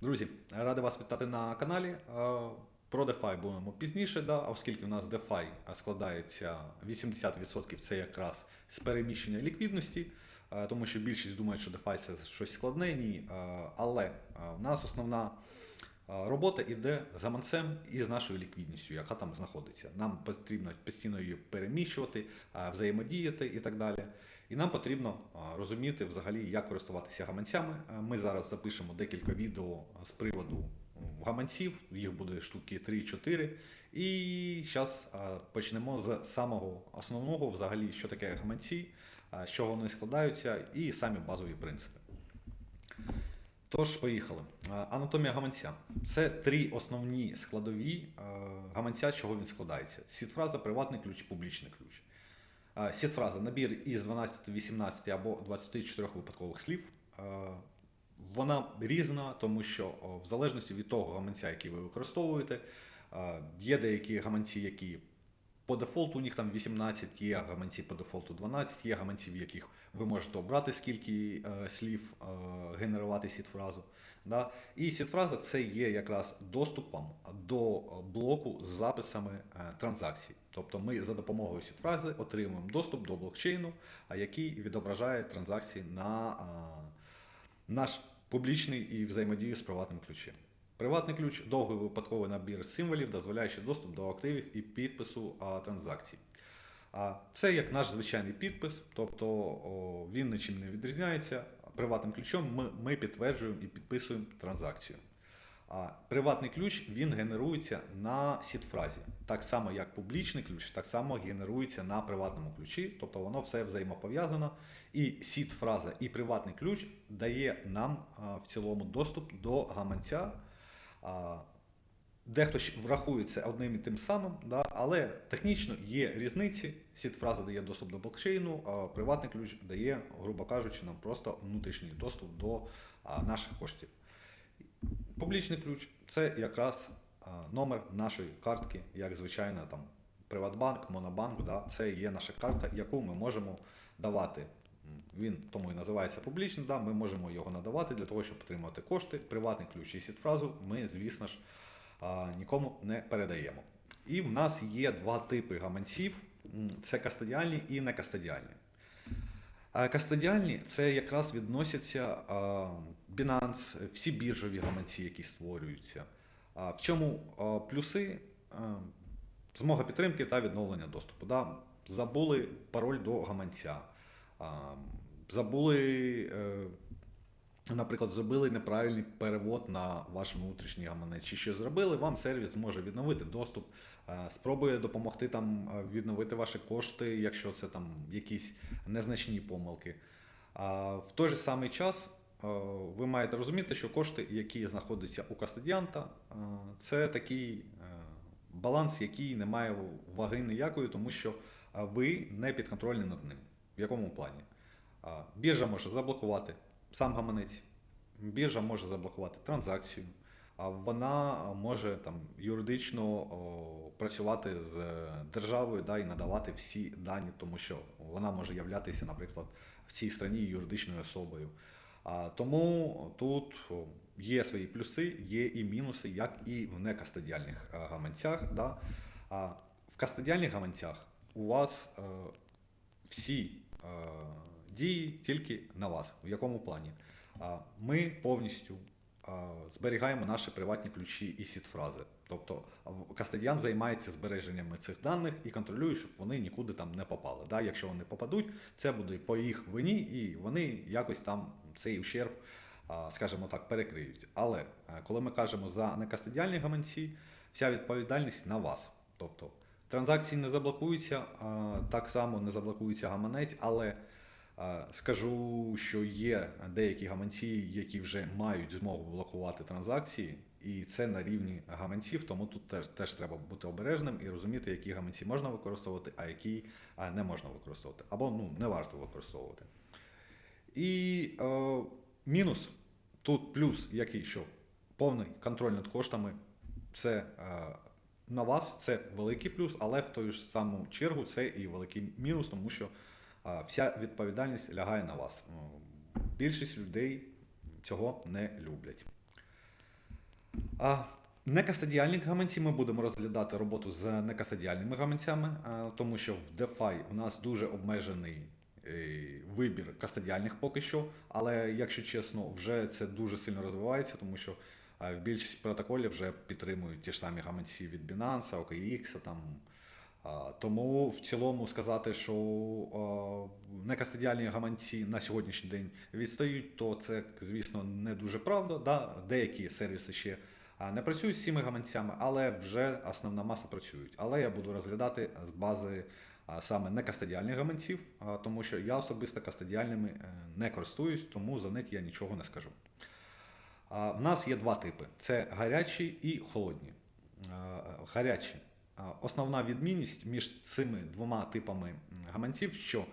Друзі, радий вас вітати на каналі. Про DeFi будемо пізніше, да, оскільки в нас DeFi складається 80% це якраз з переміщення ліквідності, тому що більшість думає, що DeFi це щось складне, ні. Але в нас основна робота йде з гаманцем і з нашою ліквідністю, яка там знаходиться. Нам потрібно постійно її переміщувати, взаємодіяти і так далі. І нам потрібно розуміти взагалі, як користуватися гаманцями. Ми зараз запишемо декілька відео з приводу гаманців, їх буде штуки 3-4. І зараз почнемо з самого основного, взагалі, що таке гаманці, з чого вони складаються, і самі базові принципи. Тож, поїхали. Анатомія гаманця. Це три основні складові гаманця, з чого він складається: сітфраза, приватний ключ, публічний ключ. Сітфраза набір із 12, 18 або 24 випадкових слів. Вона різна, тому що в залежності від того гаманця, який ви використовуєте, є деякі гаманці, які по дефолту у них там 18, є гаманці по дефолту 12, є гаманці, в яких ви можете обрати скільки е, слів е, генерувати сітфразу. Да? І сітфраза це є якраз доступом до е, блоку з записами транзакцій. Тобто ми за допомогою сітфрази отримуємо доступ до блокчейну, який відображає транзакції на наш публічний і взаємодію з приватним ключем. Приватний ключ довгий випадковий набір символів, дозволяючи доступ до активів і підпису транзакцій. А, Це як наш звичайний підпис, тобто о, він нічим не відрізняється. Приватним ключом ми, ми підтверджуємо і підписуємо транзакцію. А приватний ключ він генерується на сітфразі. Так само, як публічний ключ, так само генерується на приватному ключі, тобто воно все взаємопов'язано. І сітфраза і приватний ключ дає нам а, в цілому доступ до гаманця. А, Дехто ще врахує це одним і тим самим, да, але технічно є різниці. Сітфраза дає доступ до блокчейну, а приватний ключ дає, грубо кажучи, нам просто внутрішній доступ до а, наших коштів. Публічний ключ це якраз а, номер нашої картки, як звичайно там Приватбанк, Монобанк, да, це є наша карта, яку ми можемо давати. Він тому і називається публічний, да, ми можемо його надавати для того, щоб отримати кошти. Приватний ключ і сітфразу ми, звісно ж, нікому не передаємо. І в нас є два типи гаманців: це кастодіальні і некастодіальні. Кастодіальні це якраз відносяться Binance, всі біржові гаманці, які створюються. В чому плюси? Змога підтримки та відновлення доступу. Да? Забули пароль до гаманця. Забули, е, наприклад, зробили неправильний перевод на ваш внутрішній гаманець. Чи що зробили, вам сервіс зможе відновити доступ, е, спробує допомогти там е, відновити ваші кошти, якщо це там якісь незначні помилки. В той же самий час е, ви маєте розуміти, що кошти, які знаходяться у кастодіанта, це такий баланс, який не має ваги ніякої, тому що ви не підконтрольні над ним. В якому плані? Біржа може заблокувати сам гаманець, біржа може заблокувати транзакцію, а вона може там юридично о, працювати з державою да, і надавати всі дані, тому що вона може являтися, наприклад, в цій країні юридичною особою. А, тому тут є свої плюси, є і мінуси, як і в некастодіальних е, гаманцях. Да. А в кастодіальних гаманцях у вас е, всі е, дії тільки на вас. В якому плані? Ми повністю зберігаємо наші приватні ключі і сітфрази. Тобто кастодіан займається збереженнями цих даних і контролює, щоб вони нікуди там не попали. Да? Якщо вони попадуть, це буде по їх вині, і вони якось там цей ущерб, скажімо так, перекриють. Але коли ми кажемо за некастодіальні гаманці, вся відповідальність на вас. Тобто транзакції не заблокуються, так само не заблокується гаманець, але Скажу, що є деякі гаманці, які вже мають змогу блокувати транзакції, і це на рівні гаманців, тому тут теж, теж треба бути обережним і розуміти, які гаманці можна використовувати, а які не можна використовувати, або ну, не варто використовувати. І е, мінус тут плюс, який що повний контроль над коштами, це е, на вас це великий плюс, але в той ж саму чергу це і великий мінус, тому що вся відповідальність лягає на вас. Більшість людей цього не люблять. А некастодіальні гаманці ми будемо розглядати роботу з некастодіальними гаманцями, тому що в DeFi у нас дуже обмежений е, вибір кастодіальних поки що. Але якщо чесно, вже це дуже сильно розвивається, тому що більшість протоколів вже підтримують ті ж самі гаманці від Binance, OKX, там. Тому в цілому сказати, що а, некастодіальні гаманці на сьогоднішній день відстають, то це, звісно, не дуже правда. Да? Деякі сервіси ще не працюють з цими гаманцями, але вже основна маса працюють. Але я буду розглядати з бази саме некастодіальних гаманців, тому що я особисто кастодіальними е, не користуюсь, тому за них я нічого не скажу. В нас є два типи: це гарячі і холодні. Гарячі. Основна відмінність між цими двома типами гаманців, що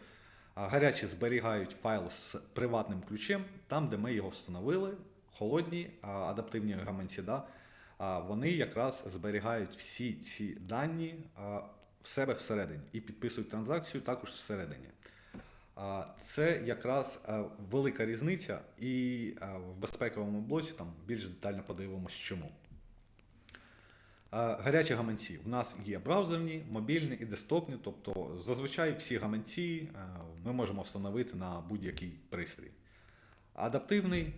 гарячі зберігають файл з приватним ключем, там, де ми його встановили. Холодні адаптивні гаманці, да, вони якраз зберігають всі ці дані в себе всередині і підписують транзакцію також всередині. Це якраз велика різниця, і в безпековому блоці там більш детально подивимось, чому. Гарячі гаманці. У нас є браузерні, мобільні і десктопні, тобто зазвичай всі гаманці ми можемо встановити на будь-який пристрій. Адаптивний.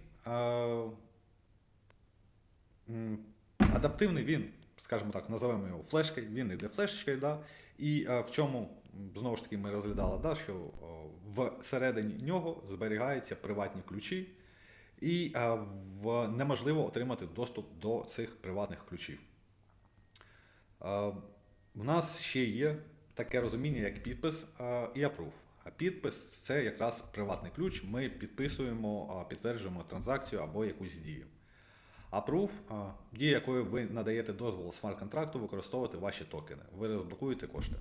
Адаптивний він, скажімо так, називаємо його флешкою, він іде флешечкою, да? і в чому, знову ж таки, ми розглядали, да, що всередині нього зберігаються приватні ключі, і неможливо отримати доступ до цих приватних ключів. В нас ще є таке розуміння, як підпис і approve. А підпис це якраз приватний ключ. Ми підписуємо, підтверджуємо транзакцію або якусь дію. Approve, а, дія якої ви надаєте дозвол смарт-контракту використовувати ваші токени. Ви розблокуєте кошти.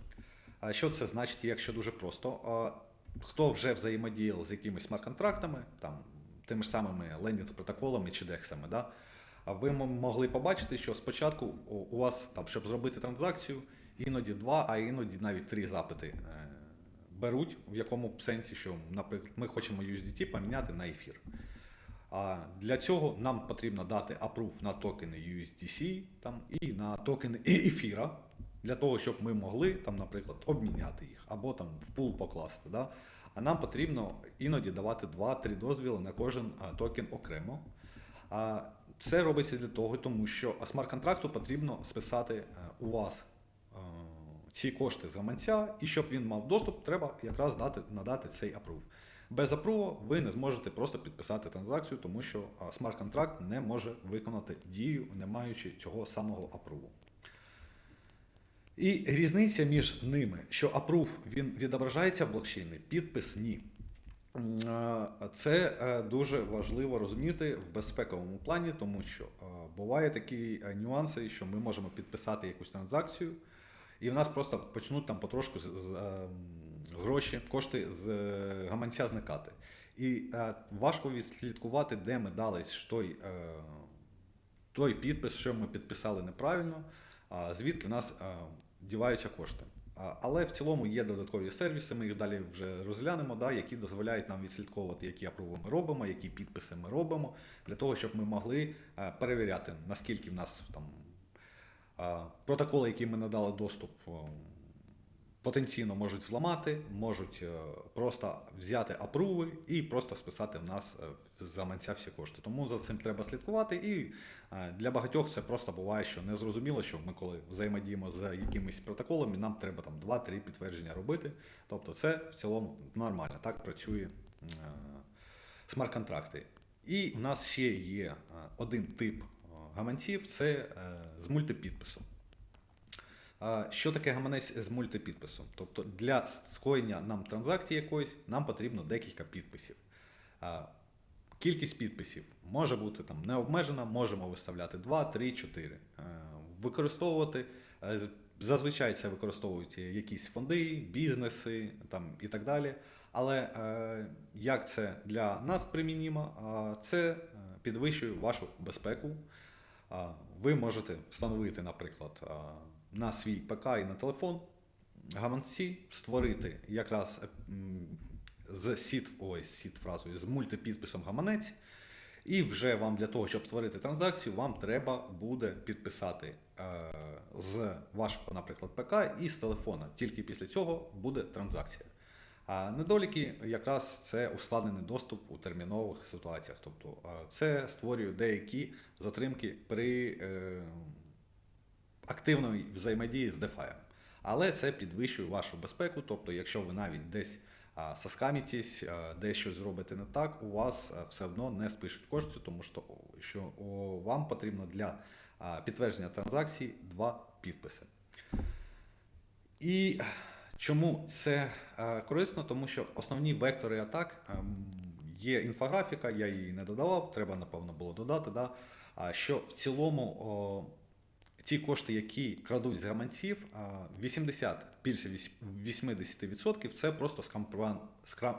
А що це значить, якщо дуже просто? Хто вже взаємодіяв з якимись смарт-контрактами, там, тими ж самими лендінг-протоколами чи дексами, да? А ви могли побачити, що спочатку у вас, там, щоб зробити транзакцію, іноді два, а іноді навіть три запити е, беруть, в якому сенсі, що, наприклад, ми хочемо USDT поміняти на ефір. А для цього нам потрібно дати approve на токени USDC там, і на токени ефіра, для того, щоб ми могли, там, наприклад, обміняти їх або там в пул покласти. Да? А нам потрібно іноді давати 2-3 дозвіли на кожен а, токен окремо. А це робиться для того, тому що смарт-контракту потрібно списати е, у вас е, ці кошти з гаманця, і щоб він мав доступ, треба якраз дати, надати цей approve. Без апруву ви не зможете просто підписати транзакцію, тому що смарт-контракт не може виконати дію, не маючи цього самого апруву. І різниця між ними, що апрув він відображається в блокчейні, підпис ні. Це е, дуже важливо розуміти в безпековому плані, тому що е, буває такі е, нюанси, що ми можемо підписати якусь транзакцію, і в нас просто почнуть там потрошку гроші, кошти з гаманця зникати. І важко відслідкувати, де ми дали той, той підпис, що ми підписали неправильно, звідки в нас діваються кошти. Але в цілому є додаткові сервіси, ми їх далі вже розглянемо, да, які дозволяють нам відслідковувати, які апрови ми робимо, які підписи ми робимо, для того, щоб ми могли е, перевіряти, наскільки в нас там протоколи, які ми надали доступ, о, потенційно можуть зламати, можуть е, просто взяти апруви і просто списати в нас е, з гаманця всі кошти. Тому за цим треба слідкувати. І е, для багатьох це просто буває, що не зрозуміло, що ми коли взаємодіємо з якимись протоколами, нам треба там 2-3 підтвердження робити. Тобто це в цілому нормально, так працює е, смарт-контракти. І в нас ще є е, один тип е, гаманців це е, з мультипідписом. Що таке гаманець з мультипідписом? Тобто для скоєння нам транзакції якоїсь нам потрібно декілька підписів. Кількість підписів може бути там необмежена, можемо виставляти 2, 3, 4. Е, Використовувати е, зазвичай це використовують якісь фонди, бізнеси там, і так далі. Але е, як це для нас примінімо, це е, підвищує вашу безпеку. Ви можете встановити, наприклад, на свій ПК і на телефон гаманці, створити якраз е, з сіт, ой, сіт фразою, з мультипідписом гаманець. І вже вам для того, щоб створити транзакцію, вам треба буде підписати е, з вашого, наприклад, ПК і з телефона. Тільки після цього буде транзакція. А недоліки якраз це ускладнений доступ у термінових ситуаціях. Тобто е, це створює деякі затримки при е, активної взаємодії з DeFi. Але це підвищує вашу безпеку. Тобто, якщо ви навіть десь соскамітесь, десь щось зробите не так, у вас все одно не спишуть кошти, тому що, що вам потрібно для підтвердження транзакцій два підписи. І чому це корисно? Тому що основні вектори атак є інфографіка, я її не додавав, треба, напевно, було додати. Да? Що в цілому ті кошти, які крадуть з гаманців, 80, більше 80% це просто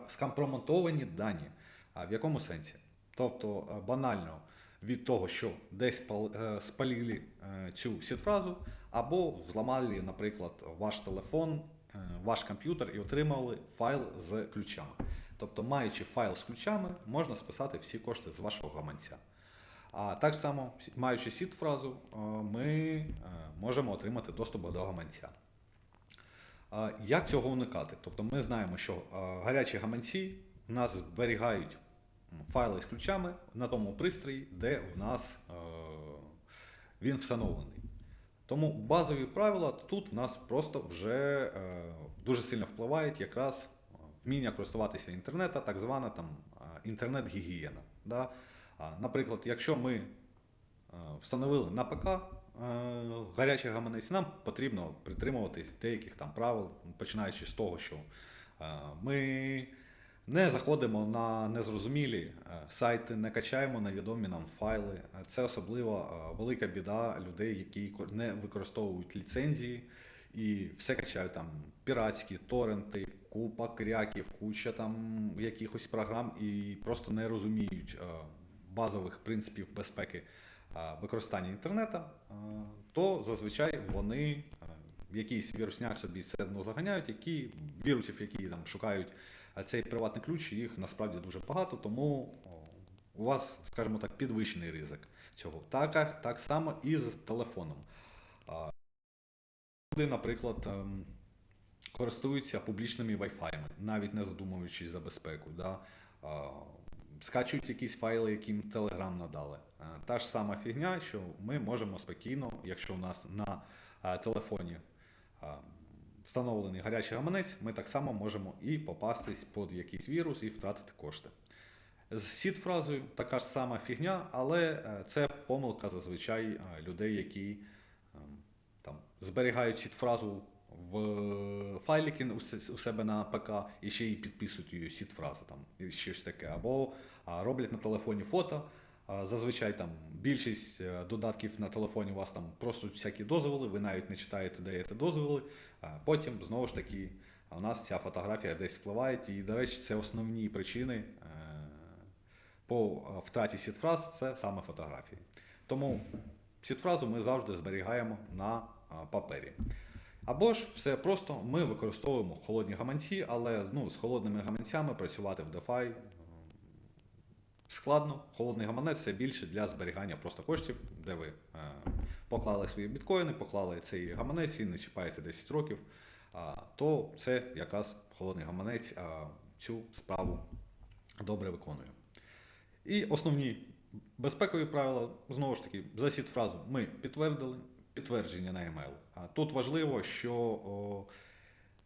скомпрометовані дані. А в якому сенсі? Тобто банально від того, що десь е, спалили е, цю сітфразу, або взламали, наприклад, ваш телефон, е, ваш комп'ютер і отримали файл з ключами. Тобто, маючи файл з ключами, можна списати всі кошти з вашого гаманця. А так само, маючи сіт-фразу, е, ми е, можемо отримати доступ до гаманця. Як цього уникати? Тобто ми знаємо, що е, гарячі гаманці в нас зберігають файли з ключами на тому пристрої, де в нас він встановлений. Тому базові правила тут в нас просто вже дуже сильно впливають якраз вміння користуватися інтернетом, так звана там інтернет-гігієна. Да? Наприклад, якщо ми е, встановили на ПК е, гарячий гаманець, нам потрібно притримуватись деяких там правил, починаючи з того, що е, ми не заходимо на незрозумілі сайти, не качаємо невідомі нам файли. Це особливо велика біда людей, які не використовують ліцензії і все качають там піратські торренти, купа кряків, куча там якихось програм і просто не розуміють базових принципів безпеки використання інтернету, то зазвичай вони якийсь вірусняк собі все одно заганяють, які вірусів, які там шукають цей приватний ключ, їх насправді дуже багато, тому у вас, скажімо так, підвищений ризик цього. Так, так само і з телефоном. Люди, наприклад, ем, користуються публічними Wi-Fi, навіть не задумуючись за безпеку. Да? Скачують якісь файли, які їм Telegram надали. Та ж сама фігня, що ми можемо спокійно, якщо у нас на телефоні встановлений гарячий гаманець, ми так само можемо і попастись під якийсь вірус і втратити кошти. З сід-фразою така ж сама фігня, але е, це помилка зазвичай е, людей, які ем, там зберігають сід-фразу в файліки у себе на ПК і ще й підписують її сід-фразу там і щось таке. Або роблять на телефоні фото. Зазвичай там більшість е, додатків на телефоні у вас там просто всякі дозволи, ви навіть не читаєте, де є ті дозволи. Потім знову ж таки у нас ця фотографія десь впливає. І, до речі, це основні причини е, по е, втраті сітфраз це саме фотографії. Тому сітфразу ми завжди зберігаємо на е, папері. Або ж все просто ми використовуємо холодні гаманці, але ну, з холодними гаманцями працювати в DeFi складно. Холодний гаманець це більше для зберігання просто коштів, де ви е, поклали свої біткоїни, поклали цей гаманець і не чіпаєте 10 років, то це якраз холодний гаманець цю справу добре виконує. І основні безпекові правила, знову ж таки, за сіт-фразу ми підтвердили підтвердження на email. А тут важливо, що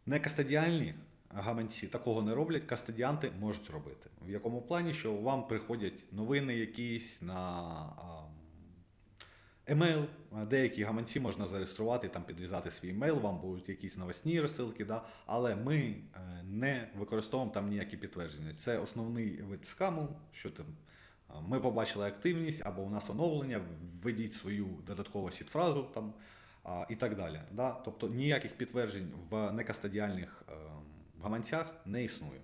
не кастодіальні гаманці такого не роблять, кастодіанти можуть робити. В якому плані, що вам приходять новини якісь на емейл, деякі гаманці можна зареєструвати, там підв'язати свій емейл, вам будуть якісь новосні розсилки, да? але ми е, не використовуємо там ніякі підтвердження. Це основний вид скаму, що там ми побачили активність або у нас оновлення, введіть свою додаткову сіт-фразу там, і так далі. Да? Тобто ніяких підтверджень в некастодіальних е, гаманцях не існує.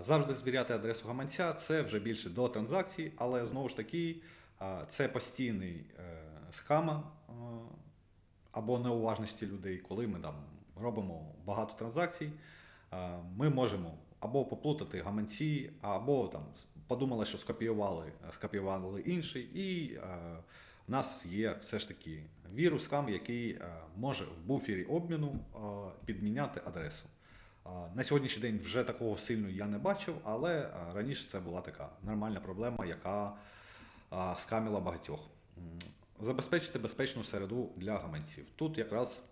Завжди звіряти адресу гаманця це вже більше до транзакцій, але знову ж таки це постійний е, скама е, або неуважності людей, коли ми там робимо багато транзакцій, ми можемо або поплутати гаманці, або там подумали, що скопіювали, скопіювали інший, і е, в нас є все ж таки вірус скам, який е, може в буфері обміну е, підміняти адресу. Е, На сьогоднішній день вже такого сильно я не бачив, але е, раніше це була така нормальна проблема, яка е, скаміла багатьох. Забезпечити безпечну середу для гаманців. Тут якраз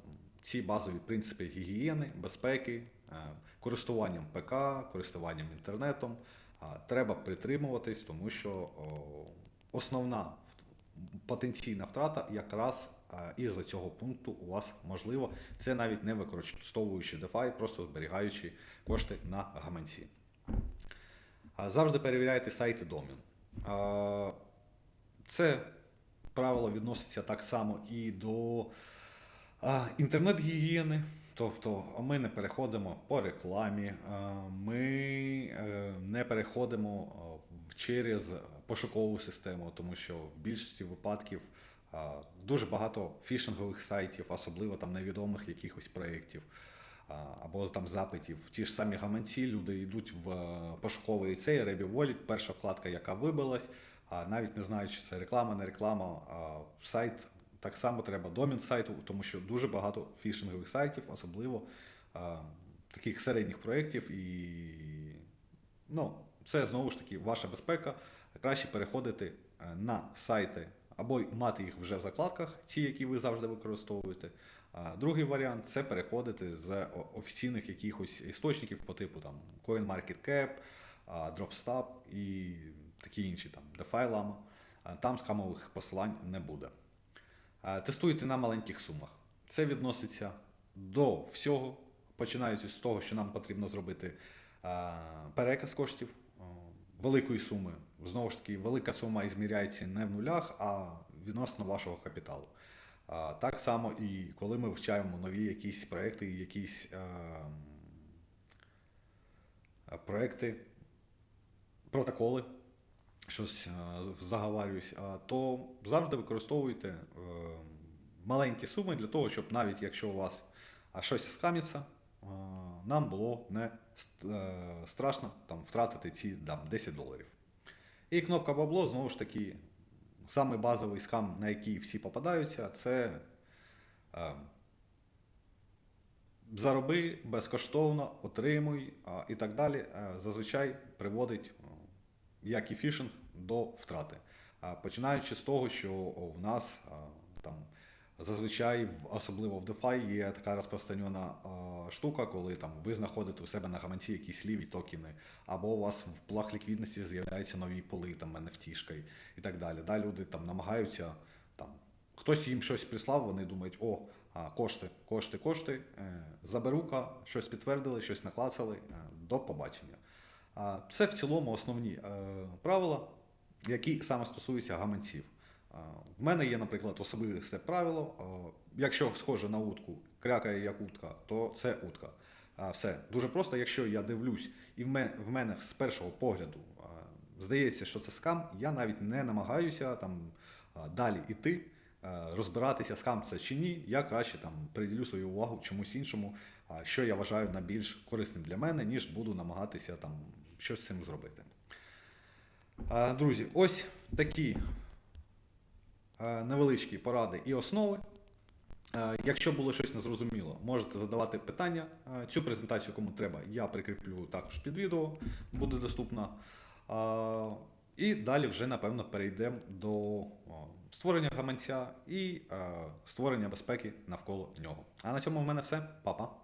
ці базові принципи гігієни, безпеки, е, користуванням ПК, користуванням інтернетом треба притримуватись, тому що основна потенційна втрата якраз із-за цього пункту у вас можливо. Це навіть не використовуючи DeFi, просто зберігаючи кошти на гаманці. Завжди перевіряйте сайт і домен. А, Це правило відноситься так само і до інтернет-гігієни. Тобто ми не переходимо по рекламі, ми е, не переходимо через пошукову систему, тому що в більшості випадків дуже багато фішингових сайтів, особливо там невідомих якихось проєктів або там запитів. В ті ж самі гаманці люди йдуть в е, пошуковий цей Wallet, перша вкладка, яка вибилась, а навіть не знаючи, це реклама, не реклама, сайт так само треба домен сайту, тому що дуже багато фішингових сайтів, особливо а, таких середніх проєктів. І ну, це знову ж таки ваша безпека. Краще переходити е, на сайти або мати їх вже в закладках, ті, які ви завжди використовуєте. А другий варіант це переходити з офіційних якихось істочників по типу там CoinMarketCap, DropStab і такі інші там DeFi Lama. Там скамових посилань не буде. А, Тестуйте на маленьких сумах. Це відноситься до всього, починаючи з того, що нам потрібно зробити переказ коштів великої суми. Знову ж таки, велика сума ізміряється не в нулях, а відносно вашого капіталу. Так само і коли ми вивчаємо нові якісь проекти, якісь е, е, проекти, протоколи, щось е, заговарююсь, то завжди використовуйте е, маленькі суми для того, щоб навіть якщо у вас щось скамиться, е, нам було не страшно там, втратити ці там, 10 доларів. І кнопка бабло, знову ж таки, самий базовий скам, на який всі попадаються, це зароби безкоштовно, отримуй і так далі. Зазвичай приводить як і фішинг до втрати. Починаючи з того, що в нас там зазвичай, особливо в DeFi, є така розпространена штука, коли там ви знаходите у себе на гаманці якісь ліві токени, або у вас в плах ліквідності з'являються нові поли, там NFT і так далі. Да, люди там намагаються там. Хтось їм щось прислав, вони думають, о, кошти, кошти, кошти, е, заберука, щось підтвердили, щось наклацали, е, до побачення. Це в цілому основні е, правила, які саме стосуються гаманців. В мене є, наприклад, особисте правило. Якщо схоже на утку, крякає як утка, то це утка. Все дуже просто. Якщо я дивлюсь, і в мене, з першого погляду здається, що це скам, я навіть не намагаюся там далі іти, розбиратися, скам це чи ні. Я краще там приділю свою увагу чомусь іншому, що я вважаю на більш корисним для мене, ніж буду намагатися там щось з цим зробити. Друзі, ось такі невеличкі поради і основи. Якщо було щось незрозуміло, можете задавати питання. Цю презентацію, кому треба, я прикріплю також під відео, буде доступна. І далі вже, напевно, перейдемо до створення гаманця і створення безпеки навколо нього. А на цьому в мене все. Па-па.